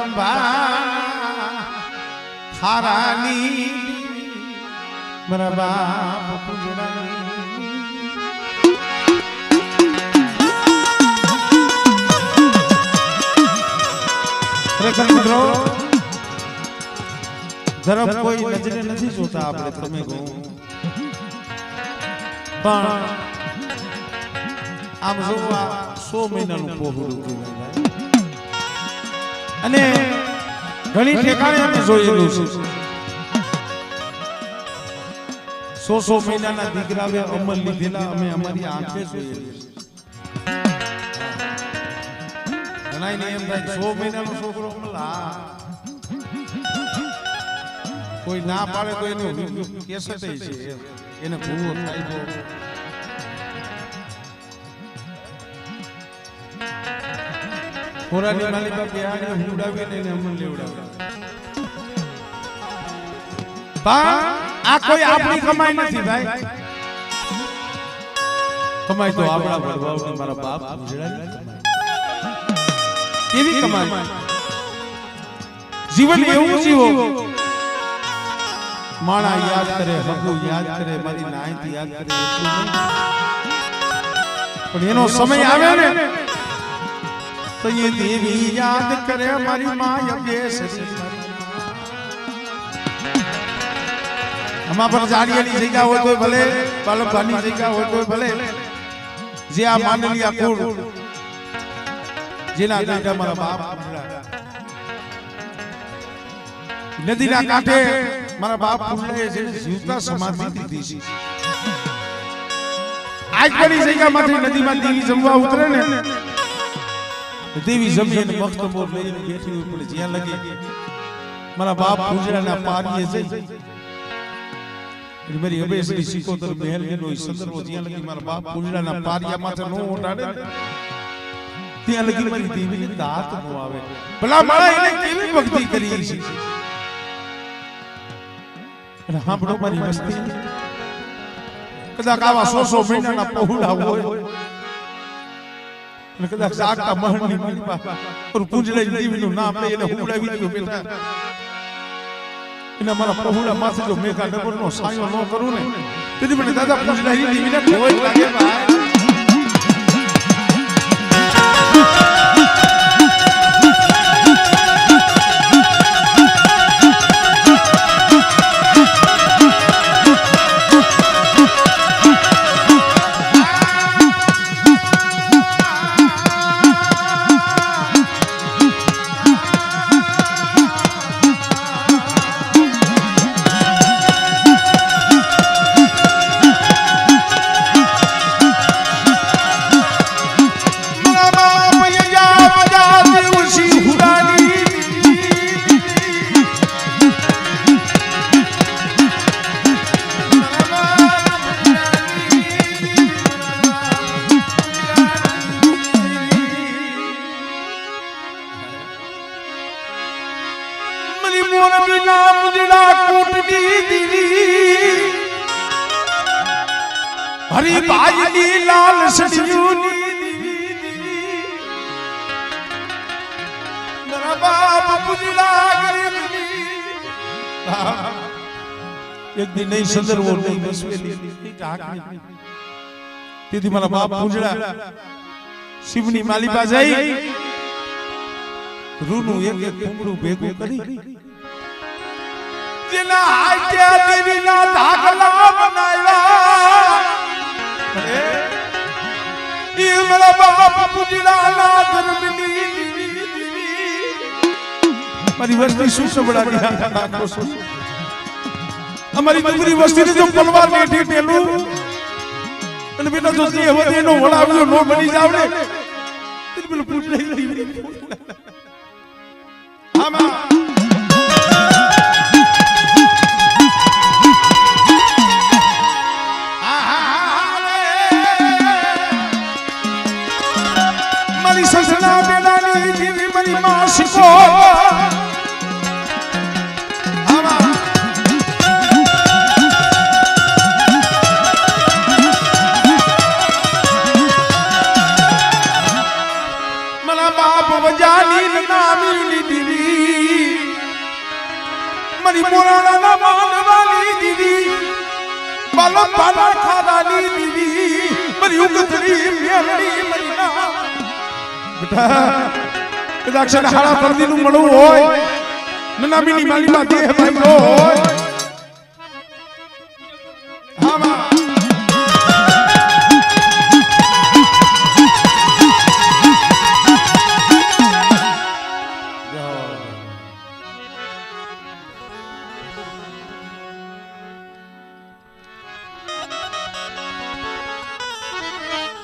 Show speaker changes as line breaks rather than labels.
રંભા ખારાની મારા બાપ પૂજરાની ખરેખર મિત્રો ધર્મ કોઈ નજરે નથી જોતા આપણે તમે કહો પણ આમ જોવા સો મહિનાનું પોહરું કહેવાય. અને ઘણી ઠેકાણે અમે જોયેલું છે. સો સો મહિનાના દીકરાવે અમલ લીધેલા અમે અમારી આંખે જોયેલી છે. ઘણાયને એમ થાય સો મહિનાનો છોકરો અમલ હા. કોઈ ના પાડે તો એને કેસેટ છે. એને ભૂવો થાય તો માલી માલિકા બિહારી હુડાવી ને એને અમન લેવડાવે પણ આ કોઈ આપણી કમાઈ નથી ભાઈ. કમાઈ તો આપણા વડવાઓને મારા બાપ ગુજરાતી કેવી કમાઈ? જીવન એવું જીવો. માણા યાદ કરે હગુ યાદ કરે મારી નાયતી યાદ કરે પણ એનો સમય આવે ને. તો દેવી યાદ કરે મારી માય યજ્ઞેશ્વરી આમાં પણ જાડિયાની જગ્યા હોય તો ભલે બાલકભાની જગ્યા હોય તો ભલે. જે આ માંડલી આ કુળ, જેના કાંઠે મારા બાપ નદીના કાંઠે મારા બાપ પુંડલાએ જે જીવતા સમાધિ દીધી છે. આજ પણ જગ્યા જગ્યામાંથી નદીમાં દેવી જમવા ઉતરે ને દેવી જમીન મસ્ત મોર લઈને બેઠી હોય પણ જ્યાં લગે. મારા બાપ પૂજરાના પારીએ જઈ. મારી હવેસની સિકોતર મહેલ નો સંદર્ભ જ્યાં લગી મારા બાપ પૂજરાના પારિયા માથે નો ઓટાડે ત્યાં લગી મારી દેવીને દાંત નો આવે. ભલા મારા એને કેવી ભક્તિ કરી છે અને સાંભળો મારી વસ્તી કદાચ આવા સો સો મહિનાના પહોળા હોય. અને કદાચ મહણની પર નામ લઈ એને હુવડાવી દીધું બેટા. એના મારા પહોળા માથે જો મેઘા ડબર નો સાયો ન કરું ને તેથી મને દાદા લાગે ભાઈ. મરી મોર બિના મુજડા કૂટની દીવી હરી ભાઈની લાલ ગરીબની એક દી નહીં સંદર્ભો નહીં. તેથી મારા બાપ પૂંજડા શિવની માલિકા જઈ રૂનું એક એક કુંબળું ભેગું કરી. જેના હાથે દેવીના ધાગલા બનાવ્યા. મારા બાપ. મારી વસ્તી શું સંભળાવી અમારી ડુંગરી વસ્તીને જો પલવાર બેઠી પેલું. અને બેટા જો તે હવે એનો વડાવ્યો નો બની જાવડે પેલું પૂછ લઈ. આમાં બાપ વજાની નામી દીદી મારી મોરાના માનવાની દીદી બાલો બાલા ખાવાની દીદી મારી ઉગતરી મેલડી મારી ના બેટા, કદાચ હાળા પરદીનું મળવું હોય. નામીની માલી માં દેહ ભાઈ હોય.